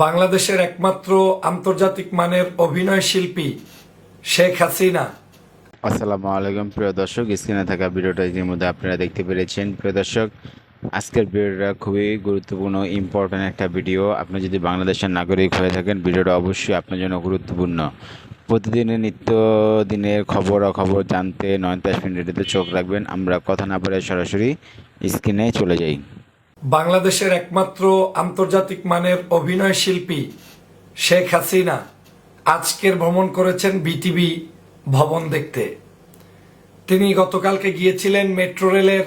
বাংলাদেশের একমাত্র আন্তর্জাতিক মানের অভিনয় শিল্পী শেখ হাসিনা। আসসালামু আলাইকুম, প্রিয় দর্শক। স্ক্রিনে থাকা ভিডিওটা ইতিমধ্যে আপনারা দেখতে পেরেছেন। প্রিয় দর্শক, আজকের ভিডিওটা খুবই গুরুত্বপূর্ণ ইম্পর্ট্যান্ট একটা ভিডিও। আপনি যদি বাংলাদেশের নাগরিক হয়ে থাকেন, ভিডিওটা অবশ্যই আপনার জন্য গুরুত্বপূর্ণ। প্রতিদিনের নিত্য দিনের খবর খবর জানতে নয়নতাস মিনিটে চোখ রাখবেন। আমরা কথা না বলে সরাসরি স্ক্রিনে চলে যাই। বাংলাদেশের একমাত্র আন্তর্জাতিক মানের অভিনয় শিল্পী শেখ হাসিনা আজকের ভ্রমণ করেছেন বিটিভি ভবন দেখতে। তিনি গতকালকে গিয়েছিলেন মেট্রো রেলের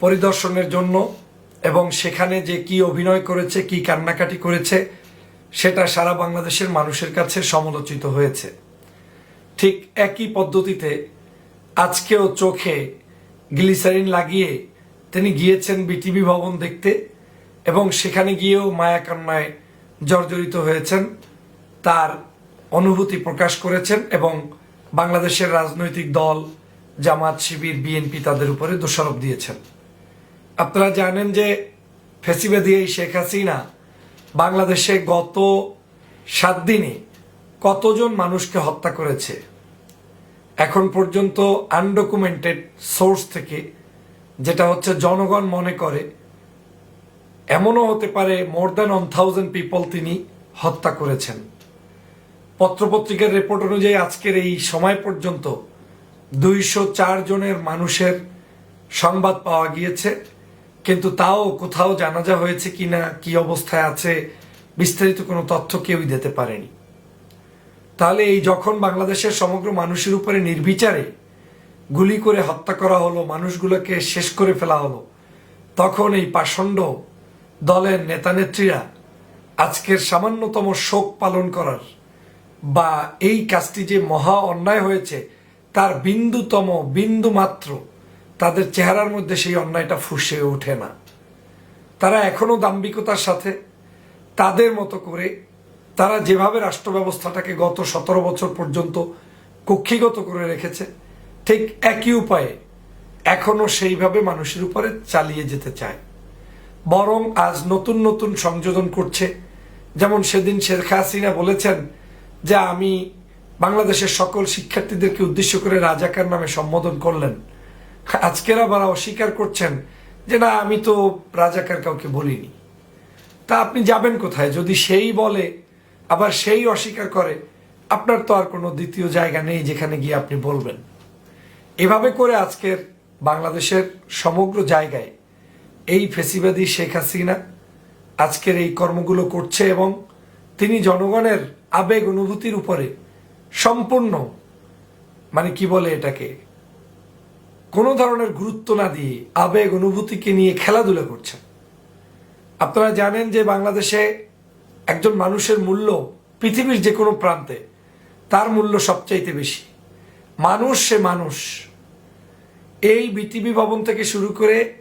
পরিদর্শনের জন্য এবং সেখানে যে কি অভিনয় করেছে, কি কান্নাকাটি করেছে, সেটা সারা বাংলাদেশের মানুষের কাছে সমালোচিত হয়েছে। ঠিক একই পদ্ধতিতে আজকেও চোখে গ্লিসারিন লাগিয়ে তিনি গিয়েছেন বিটিভি ভবন দেখতে এবং সেখানে গিয়েও মায়া কান্নায় জর্জরিত হয়েছেন, তার অনুভূতি প্রকাশ করেছেন এবং বাংলাদেশের রাজনৈতিক দল, জামাত, শিবির, বিএনপি তাদের উপরে দোষারোপ দিয়েছেন। আপনারা জানেন যে ফেসিবাদী এই শেখ হাসিনা বাংলাদেশে গত সাত দিনে কতজন মানুষকে হত্যা করেছে? এখন পর্যন্ত আনডকুমেন্টেড সোর্স থেকে যেটা হচ্ছে জনগণ মনে করে, এমনও হতে পারে more than one thousand people তিনি হত্যা করেছেন। পত্রপত্রিকার রিপোর্ট অনুযায়ী আজকের এই সময় পর্যন্ত দুইশো চার জনের মানুষের সংবাদ পাওয়া গিয়েছে, কিন্তু তাও কোথাও জানাজা হয়েছে কিনা, কি অবস্থায় আছে, বিস্তারিত কোনো তথ্য কেউই দিতে পারেনি। তাহলে এই যখন বাংলাদেশের সমগ্র মানুষের উপরে নির্বিচারে গুলি করে হত্যা করা হলো, মানুষগুলোকে শেষ করে ফেলা হলো। তখন এই পাষণ্ড দলের নেতানেত্রীরা আজকের সামান্যতম শোক পালন করার বা এই কাজটি যে মহা অন্যায় হয়েছে, তার বিন্দুতম বিন্দু মাত্র তাদের চেহারার মধ্যে সেই অন্যায়টা ফুসে ওঠে না। তারা এখনও দাম্ভিকতার সাথে তাদের মতো করে, তারা যেভাবে রাষ্ট্র ব্যবস্থাটাকে গত সতেরো বছর পর্যন্ত কক্ষিগত করে রেখেছে ঠিক একই উপায়ে এখনও সেইভাবে মানুষের উপরে চালিয়ে যেতে চায়। বরং আজ নতুন নতুন সংযোজন করছে। যেমন সেদিন শেখ হাসিনা বলেছেন যে, আমি বাংলাদেশের সকল শিক্ষার্থীদেরকে উদ্দেশ্য করে রাজাকার নামে সম্বোধন করলেন। আজকের আবার অস্বীকার করছেন যে, না, আমি তো রাজাকার কাউকে বলিনি। তা আপনি যাবেন কোথায়? যদি সেই বলে, আবার সেই অস্বীকার করে, আপনার তো আর কোনো দ্বিতীয় জায়গা নেই যেখানে গিয়ে আপনি বলবেন। এভাবে করে আজকের বাংলাদেশের সমগ্র জায়গায় এই ফেসিবাদী শেখ হাসিনা আজকের এই কর্মগুলো করছে এবং তিনি জনগণের আবেগ অনুভূতির উপরে সম্পূর্ণ মানে কি বলে এটাকে, কোনো ধরনের গুরুত্ব না দিয়ে আবেগ অনুভূতিকে নিয়ে খেলাধুলা করছেন। আপনারা জানেন যে বাংলাদেশে একজন মানুষের মূল্য পৃথিবীর যে কোনো প্রান্তে তার মূল্য সবচাইতে বেশি। মানুষ সে মানুষ। এই বিটিভি ভবন থেকে শুরু করে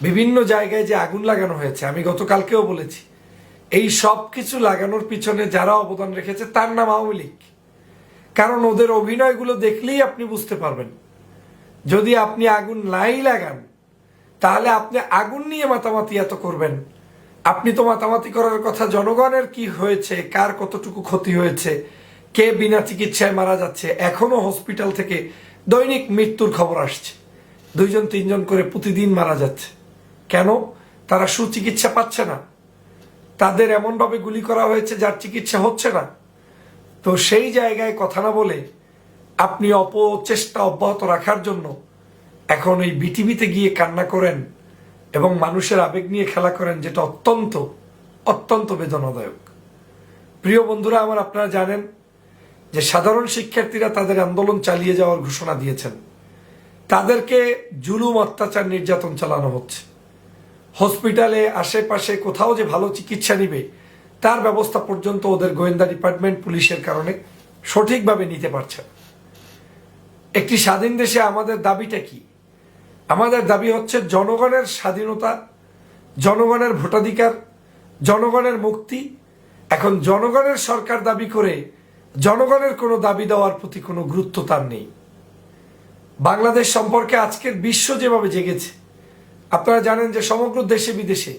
বিভিন্ন জায়গায় যে আগুন লাগানো হয়েছে, আমি গতকালকেও বলেছি, এই সব কিছু লাগানোর পিছনে যারা অবদান রেখেছে তার নাম আওয়ামী লীগ। কারণ ওদের অভিনয়গুলো দেখলেই আপনি বুঝতে পারবেন। যদি আপনি আগুন নাই লাগান, তাহলে আপনি আগুন নিয়ে মাতামাতি এত করবেন। আপনি তো মাতামাতি করার কথা জনগণের কি হয়েছে, কার কতটুকু ক্ষতি হয়েছে, কে বিনা চিকিৎসায় মারা যাচ্ছে, এখনও হসপিটাল থেকে দৈনিক মৃত্যুর খবর আসছে। দুইজন, তিনজন করে প্রতিদিন মারা যাচ্ছে। কেন? তারা সুচিকিৎসা পাচ্ছে না। তাদের এমনভাবে গুলি করা হয়েছে যার চিকিৎসা হচ্ছে না। তো সেই জায়গায় কথা না বলে আপনি অপচেষ্টা অব্যাহত রাখার জন্য এখন এই বিটিভিতে গিয়ে কান্না করেন এবং মানুষের আবেগ নিয়ে খেলা করেন, যেটা অত্যন্ত অত্যন্ত বেদনাদায়ক। প্রিয় বন্ধুরা, আমার আপনারা জানেন যে সাধারণ শিক্ষার্থীরা তাদের আন্দোলন চালিয়ে যাওয়ার ঘোষণা দিয়েছেন, তাদেরকে জুলুম, অত্যাচার, নির্যাতন চালানো হচ্ছে। হসপিটালে আশেপাশে কোথাও যে ভালো চিকিৎসা নিবে, তার ব্যবস্থা পর্যন্ত ওদের গোয়েন্দা ডিপার্টমেন্ট পুলিশের কারণে সঠিকভাবে নিতে পারছে। একটি স্বাধীন দেশে আমাদের দাবিটা কি? আমাদের দাবি হচ্ছে জনগণের স্বাধীনতা, জনগণের ভোটাধিকার, জনগণের মুক্তি। এখন জনগণের সরকার দাবি করে জনগণের কোনো দাবি দেওয়ার প্রতি কোনো গুরুত্ব তার নেই। বাংলাদেশ সম্পর্কে আজকের বিশ্ব যেভাবে জেগেছে, আপনারা জানেন যে সমগ্র দেশে বিদেশে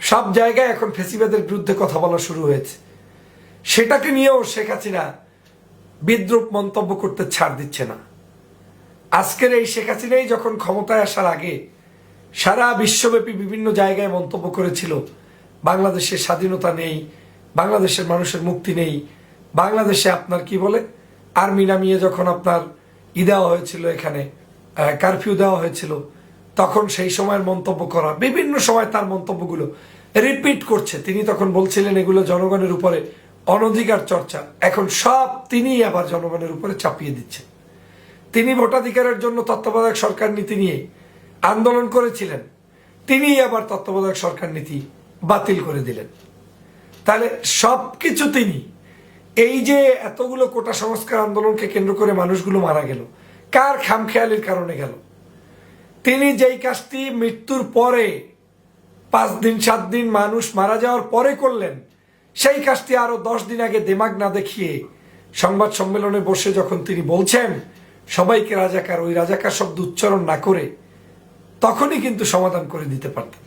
সব জায়গায় এখন ফেসিবাদের বিরুদ্ধে কথা বলা শুরু হয়েছে। সেটাকে নিয়েও শেখ হাসিনা বিদ্রুপ মন্তব্য করতে ছাড় দিচ্ছে না। আজকের এই শেখ হাসিনাই যখন ক্ষমতায় আসার আগে সারা বিশ্বব্যাপী বিভিন্ন জায়গায় মন্তব্য করেছিল, বাংলাদেশের স্বাধীনতা নেই, বাংলাদেশের মানুষের মুক্তি নেই বাংলাদেশে আপনার কি বলে? আর্মি নামিয়ে যখন আপনার ই দেওয়া হয়েছিল এখানে কারফিউ দেওয়া হয়েছিল, তখন সেই সময়ের মন্তব্য করা, বিভিন্ন সময় তার মন্তব্যগুলো রিপিট করছে। তিনি তখন বলছিলেন, এগুলো জনগণের উপরে অনধিকার চর্চা। এখন সব তিনিই আবার জনগণের উপরে চাপিয়ে দিচ্ছেন। তিনি ভোটাধিকারের জন্য তত্ত্বাবধায়ক সরকার নীতি নিয়ে আন্দোলন করেছিলেন। তিনিই আবার তত্ত্বাবধায়ক সরকার নীতি বাতিল করে দিলেন। তাহলে সব কিছু তিনি এই যে এতগুলো কোটা সংস্কার আন্দোলনকে কেন্দ্র করে মানুষগুলো মারা গেল, কার খামখেয়ালির কারণে গেল? তিনি যেই কাজটি মৃত্যুর পরে, পাঁচ দিন, সাত দিন মানুষ মারা যাওয়ার পরে করলেন, সেই কাজটি আরও দশ দিন আগে দেমাগ না দেখিয়ে সংবাদ সম্মেলনে বসে যখন তিনি বলছেন, সবাইকে রাজাকার, ওই রাজাকার শব্দ উচ্চারণ না করে তখনই কিন্তু সমাধান করে দিতে পারতেন।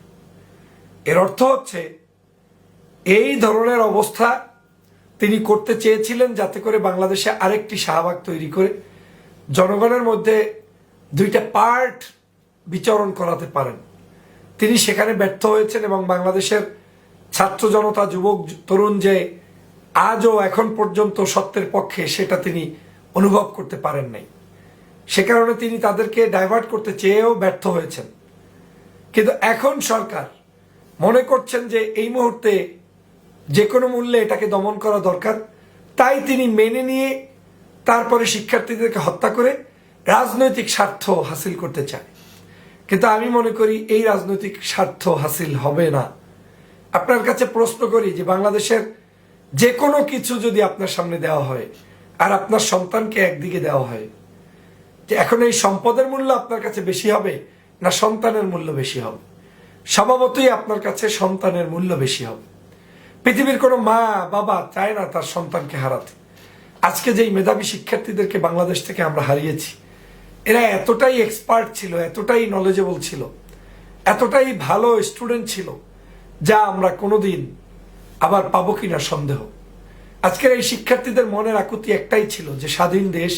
এর অর্থ হচ্ছে, এই ধরনের অবস্থা তিনি করতে চেয়েছিলেন যাতে করে বাংলাদেশে আরেকটি শাহবাগ তৈরি করে। জনগণের মধ্যে দুইটা পার্ট বিচরণ করাতে পারেন। তিনি সেখানে ব্যর্থ হয়েছেন এবং বাংলাদেশের ছাত্র জনতা, যুবক, তরুণ যে আজও এখন পর্যন্ত সত্যের পক্ষে, সেটা তিনি অনুভব করতে পারেন নাই। সে কারণে তিনি তাদেরকে ডাইভার্ট করতে চেয়েও ব্যর্থ হয়েছেন। কিন্তু এখন সরকার মনে করছেন যে এই মুহূর্তে যে কোনো মূল্যে এটাকে দমন করা দরকার। তাই তিনি মেনে নিয়ে তারপরে শিক্ষার্থীদেরকে হত্যা করে রাজনৈতিক স্বার্থ হাসিল করতে চায়। কিন্তু আমি মনে করি এই রাজনৈতিক স্বার্থ হাসিল হবে না। আপনার কাছে প্রশ্ন করি যে বাংলাদেশের যে কোনো কিছু যদি আপনার সামনে দেওয়া হয় আর আপনার সন্তানকে একদিকে দেওয়া হয়, যে এখন এই সম্পদের মূল্য আপনার কাছে বেশি হবে না সন্তানের মূল্য বেশি হবে? স্বভাবতই আপনার কাছে সন্তানের মূল্য বেশি হবে। পৃথিবীর কোনো মা, বাবা চায় না তার সন্তানকে হারাতে। আজকে যেই মেধাবী শিক্ষার্থীদেরকে বাংলাদেশ থেকে আমরা হারিয়েছি, এরা এতটাই এক্সপার্ট ছিল, এতটাই নলেজেবল ছিল, এতটাই ভালো স্টুডেন্ট ছিল, যা আমরা কোনোদিন আবার পাবো কিনা সন্দেহ। আজকের এই শিক্ষার্থীদের মনের আকুতি একটাই ছিল যে স্বাধীন দেশ,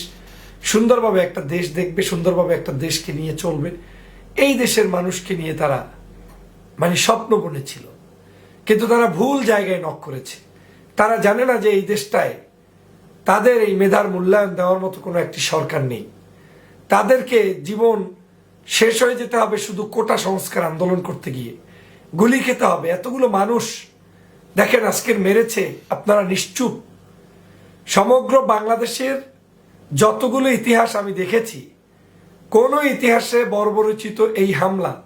সুন্দরভাবে একটা দেশ দেখবে, সুন্দরভাবে একটা দেশকে নিয়ে চলবে। এই দেশের মানুষকে নিয়ে তারা মানে স্বপ্ন বনেছিল কিন্তু তারা ভুল জায়গায় নক করেছে। তারা জানে না যে এই দেশটায় তাদের এই মেধার মূল্যায়ন দেওয়ার মতো কোনো একটি সরকার নেই। তাদেরকে জীবন শেষ হয়ে যেতে হবে শুধু কোটা সংস্কার আন্দোলন করতে গিয়ে। গুলি খেতে হবে। এতগুলো মানুষ দেখেন আজকের মেরেছে, আপনারা নিশ্চুপ। সমগ্র বাংলাদেশের যতগুলো ইতিহাস আমি দেখেছি, কোনো ইতিহাসে বর্বরচিত এই হামলা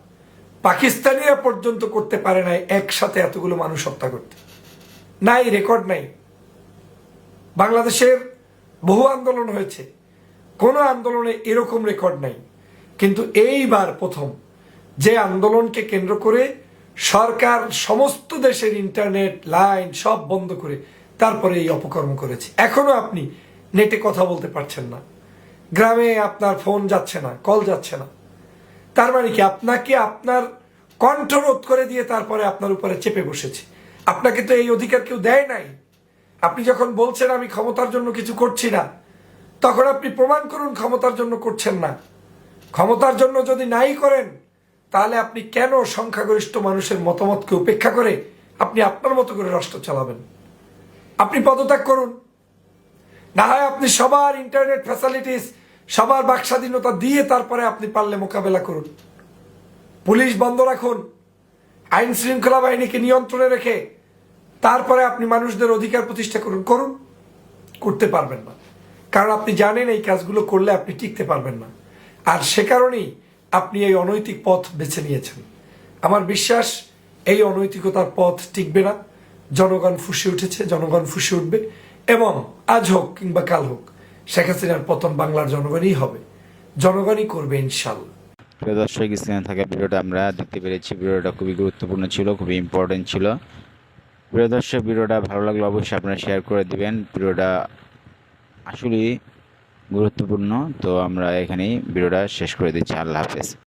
পাকিস্তানিরা পর্যন্ত করতে পারে নাই একসাথে এতগুলো মানুষ হত্যা করতে। নাই, রেকর্ড নাই। বাংলাদেশের বহু আন্দোলন হয়েছে। কোনো আন্দোলনে এরকম রেকর্ড নাই। কিন্তু এইবার প্রথম যে আন্দোলনকে কেন্দ্র করে সরকার সমস্ত দেশের ইন্টারনেট, লাইন সব বন্ধ করে তারপরে এই অপকর্ম করেছে। এখনও আপনি নেটে কথা বলতে পারছেন না। গ্রামে আপনার ফোন যাচ্ছে না, কল যাচ্ছে না। তার মানে কি? আপনাকে আপনার কণ্ঠ রোধ করে দিয়ে তারপরে আপনার উপরে চেপে বসেছে। আপনাকে তো এই অধিকার কেউ দেয় নাই। আপনি যখন বলছেন আমি ক্ষমতার জন্য কিছু করছি না, তখন আপনি প্রমাণ করুন ক্ষমতার জন্য করছেন না। ক্ষমতার জন্য যদি নাই করেন, তাহলে আপনি কেন সংখ্যাগরিষ্ঠ মানুষের মতামতকে উপেক্ষা করে আপনি আপনার মতো করে রাষ্ট্র চালাবেন? আপনি পদত্যাগ করুন। না হয় আপনি সবার ইন্টারনেট ফ্যাসিলিটিস সবার বাক স্বাধীনতা দিয়ে তারপরে আপনি পারলে মোকাবেলা করুন। পুলিশ বন্ধ রাখুন, আইন শৃঙ্খলা বাহিনীকে নিয়ন্ত্রণে রেখে তারপরে আপনি মানুষদের অধিকার প্রতিষ্ঠা করুন করুন, করতে পারবেন না। কারণ আপনি জানেন এই কাজগুলো করলে আপনি টিকতে পারবেন না। আর সে কারণেই আপনি এই অনৈতিক পথ বেছে নিয়েছেন। আমার বিশ্বাস, এই অনৈতিকতার পথ টিকবে না। জনগণ ফুসে উঠেছে, জনগণ ফুসে উঠবে, এবং আজ হোক কিংবা কাল হোক শেখ হাসিনার পতন বাংলার জনগণই হবে। জনগণই করবে ইনশাল্লাহ প্রিয় দর্শক, স্ক্রিনে থাকা ভিডিওটা আমরা দেখতে পেরেছি। ভিডিওটা খুবই গুরুত্বপূর্ণ ছিল, খুবই ইম্পর্টেন্ট ছিল। প্রিয় দর্শক, ভিডিওটা ভালো লাগলে অবশ্যই আপনারা শেয়ার করে দিবেন। ভিডিওটা আসলেই গুরুত্বপূর্ণ, তো আমরা এখানেই ভিডিওটা শেষ করে দিচ্ছি। আল্লাহ হাফেজ।